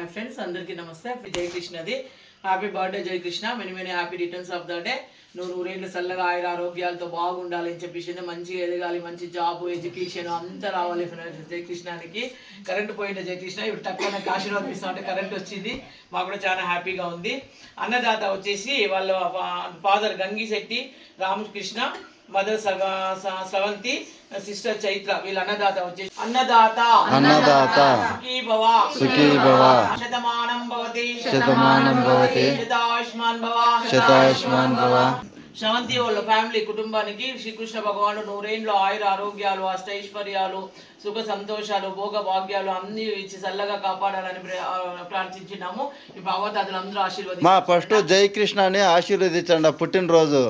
Hi friends అందరికీ నమస్తే. జయకృష్ణది happy birthday Jayakrishna many many happy returns of the day నువ్వు నూరేళ్ళు చల్లగా ఆయుర ఆరోగ్యాలతో బాగుండాలి అని చెప్పేసి మంచిగా ఎదగాలి మంచి జాబ్ ఎడ్యుకేషన్ అంతా రావాలి జయకృష్ణానికి కరెంటు కరెంట్ పోయిన జయకృష్ణ ఇప్పుడు తక్కువ నాకు ఆశీర్వాదం ఇస్తా అంటే కరెంట్ వచ్చింది. మాకు కూడా చాలా హ్యాపీగా ఉంది. అన్నదాత వచ్చేసి వాళ్ళ ఫాదర్ గంగిశెట్టి రామకృష్ణ మదర్ సగ స- స్రవంతి సిస్టర్ చైత్ర వీళ్ళ అన్నదాత వచ్చేసి అన్నదాత. అన్నదాత. సుఖీ భవ సుఖీ భవ శతమానం భవతి. శతమానం భవతి. శతాయుష్మాన్ భవ. శతాయుష్మాన్ భవ. శ్రవంతి వాళ్ళ ఫ్యామిలీ కుటుంబానికి శ్రీకృష్ణ భగవానుడు నూరేండ్లు ఆయుర ఆరోగ్యాలు అష్టైశ్వర్యాలు సుఖ సంతోషాలు భోగ భాగ్యాలు అన్ని ఇచ్చి చల్లగా కాపాడాలని ప్రార్థించినాము. ఈ భగవతాదులు అందరూ ఆశీర్వది మా ఫస్ట్ జై కృష్ణ అని ఆశీర్వదించండి పుట్టినరోజు.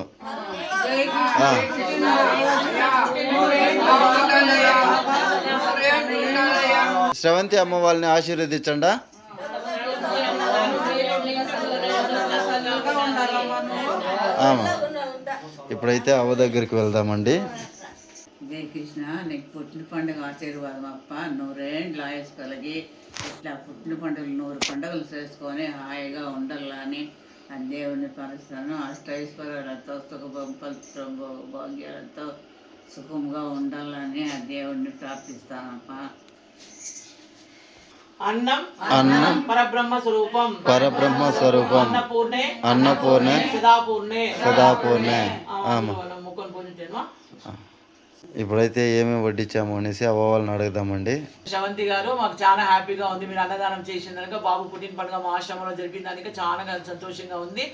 శ్రవంతి అమ్మ వాళ్ళని ఆశీర్వదించండా? ఆమా. ఇప్పుడైతే అవ్వ దగ్గరికి వెళ్దామండి. జై కృష్ణ నీకు పుట్టిన పండుగ ఆశీర్వాదం అప్ప. నూరేండ్లు ఆయుష్ కలిగి ఇట్లా పుట్టిన పండుగలు నూరు పండుగలు చేసుకొని హాయిగా ఉండాలని ఆ దేవుని పరుస్తాను అష్టైశ్వర్యాలతో సుఖ భోగ భాగ్యాలతో సుఖంగా ఉండాలని ఆ దేవుణ్ణి ప్రార్థిస్తానప్ప. అన్నం అన్నం పరబ్రహ్మ స్వరూపం. పరబ్రహ్మ స్వరూపం. అన్నపూర్ణే అన్నపూర్ణే సదాపూర్ణే. సదాపూర్ణే. ఆమా. ముఖం పూజించేమా ఇప్పుడైతే ఏమేమి వడ్డించాము అనేసి అవ్వ వాళ్ళని అడుగుదామండి. శ్రవంతి గారు మాకు చాలా హ్యాపీగా ఉంది. మీరు అన్నదానం చేసిన దానికి బాబు పుట్టిన పండుగ మా ఆశ్రమంలో జరిపిన దానికి చాలా సంతోషంగా ఉంది.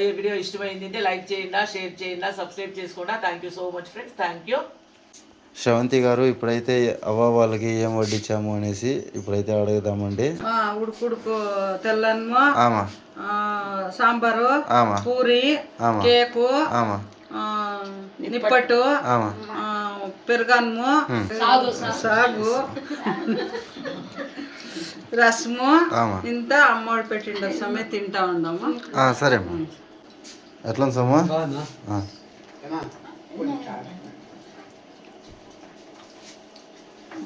ఈ వీడియో ఇష్టమైంది అంటే లైక్ చేయండి షేర్ చేయండి సబ్స్క్రైబ్ చేసుకోండి. Thank you so much friends thank you Sravanthi garu ఇప్పుడైతే అవ్వ వాళ్ళకి ఏం వడ్డించాము అనేసి ఇప్పుడైతే అడుగుదామండి. ఉడుకుడుకు తెల్లన్ము ఆమా. ఆ, సాంబారు పూరి కేకు నిప్పట్టు పెరుగన్నము సాగు రసము ఇంత అమ్మోడు పెట్టిండ సమయం తింటా ఆ, సరే అమ్మా. ఎట్లా ఉంది సమ్మా? ఆ.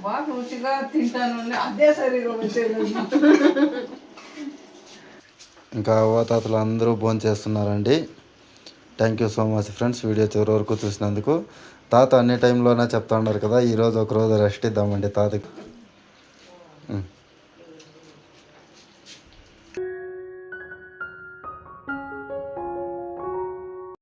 బాగా రుచిగా తింటాను అదే ఇంకా అవ్వ తాతలు అందరూ భోజనం చేస్తున్నారండి thank you so much friends video చివరి వరకు చూసినందుకు. తాత అన్ని టైంలోనే చెప్తా ఉన్నారు కదా ఈరోజు ఒక రోజు రెస్ట్ ఇద్దామండి తాతకి.